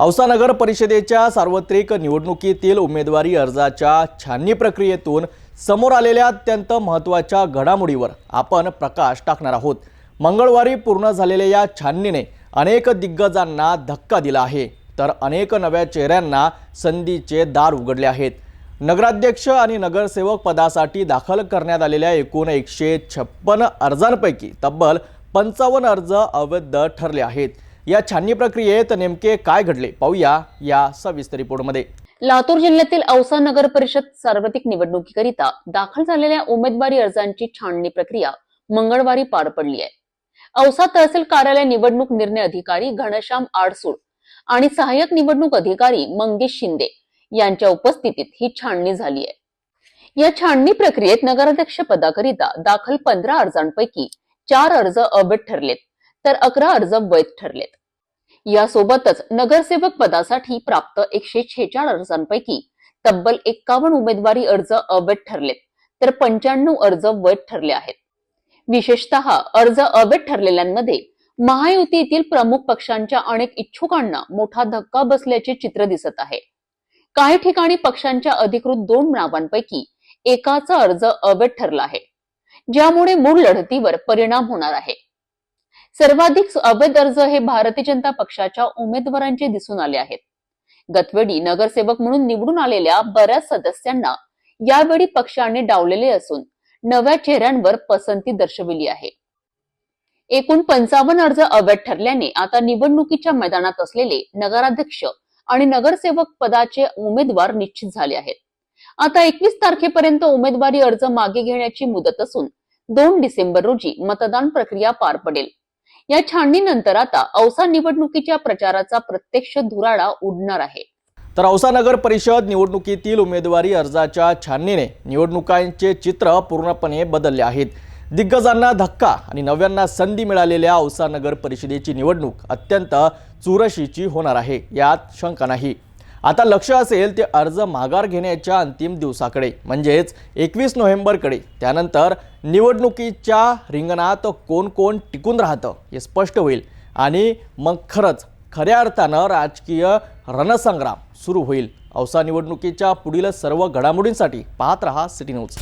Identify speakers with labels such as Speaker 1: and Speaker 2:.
Speaker 1: औसा नगर परिषदेच्या सार्वत्रिक निवडणुकीतील उमेदवारी अर्जाच्या छाननी प्रक्रियेतून समोर आलेल्या अत्यंत महत्त्वाच्या घडामोडीवर आपण प्रकाश टाकणार आहोत. मंगळवारी पूर्ण झालेल्या या छाननीने अनेक दिग्गजांना धक्का दिला आहे. तर अनेक नव्या चेहऱ्यांना संधीचे दार उघडले आहेत. नगराध्यक्ष आणि नगरसेवक पदासाठी दाखल करण्यात आलेल्या एकूण एकशे छप्पन अर्जांपैकी तब्बल पंचावन्न अर्ज अवैध ठरले आहेत. या छाननी प्रक्रियेत नेमके काय घडले? पाहूया या सविस्तर रिपोर्टमध्ये.
Speaker 2: लातूर जिल्ह्यातील औसा नगर परिषद सार्वत्रिक निवडणुकीकरिता दाखल झालेल्या उमेदवारी अर्जांची छाननी प्रक्रिया मंगळवारी पार पडली आहे. औसा तहसील कार्यालय निवडणूक निर्णय अधिकारी घनश्याम आडसूळ आणि सहाय्यक निवडणूक अधिकारी मंगेश शिंदे यांच्या उपस्थितीत ही छाननी झाली आहे. या छाननी प्रक्रियेत नगराध्यक्ष पदाकरिता दाखल पंधरा अर्जांपैकी चार अर्ज अवैध ठरलेत तर अकरा अर्ज वैध ठरलेत. यासोबतच नगरसेवक पदासाठी प्राप्त एकशे छेचाळ अर्जांपैकी तब्बल एक्कावन्न उमेदवारी अर्ज अवैध ठरलेत तर पंच्याण्णव अर्ज वैध ठरले आहेत. विशेषतः अर्ज अवैध ठरलेल्यांमध्ये महायुतीतील प्रमुख पक्षांच्या अनेक इच्छुकांना मोठा धक्का बसल्याचे चित्र दिसत आहे. काही ठिकाणी पक्षांच्या अधिकृत दोन नावांपैकी एकाचा अर्ज अवैध ठरला आहे ज्यामुळे मूळ लढतीवर परिणाम होणार आहे. सर्वाधिक अवैध अर्ज हे भारतीय जनता पक्षाच्या उमेदवारांचे दिसून आले आहेत. गतवेळी नगरसेवक म्हणून निवडून आलेल्या बऱ्याच सदस्यांना यावेळी पक्षाने डावलेले असून नव्या चेहऱ्यांवर पसंती दर्शविली आहे. एकूण पंचावन्न अर्ज अवैध ठरल्याने आता निवडणुकीच्या मैदानात असलेले नगराध्यक्ष आणि नगरसेवक पदाचे उमेदवार निश्चित झाले आहेत. आता एकवीस तारखेपर्यंत उमेदवारी अर्ज मागे घेण्याची मुदत असून दोन डिसेंबर रोजी मतदान प्रक्रिया पार पडेल. या छाननीनंतर आता औसा निवडणुकीच्या प्रचाराचा प्रत्यक्ष धुराळा उडणार आहे.
Speaker 1: तर औसा नगर परिषद निवडणुकीतील उमेदवारी अर्जाच्या छाननीने निवडणुकांचे चित्र पूर्णपणे बदलले आहेत. दिग्गजांना धक्का आणि नव्यांना संधी मिळालेल्या औसा नगर परिषदेची निवडणूक अत्यंत चुरशीची होणार आहे यात शंका नाही. आता लक्ष असेल ते अर्ज माघार घेण्याच्या अंतिम दिवसाकडे म्हणजेच एकवीस नोव्हेंबरकडे. त्यानंतर निवडणुकीच्या रिंगणात कोण कोण टिकून राहतं हे स्पष्ट होईल. आणि मग खरंच खऱ्या अर्थानं राजकीय रणसंग्राम सुरू होईल. औसा निवडणुकीच्या पुढील सर्व घडामोडींसाठी पाहत रहा सिटी न्यूज.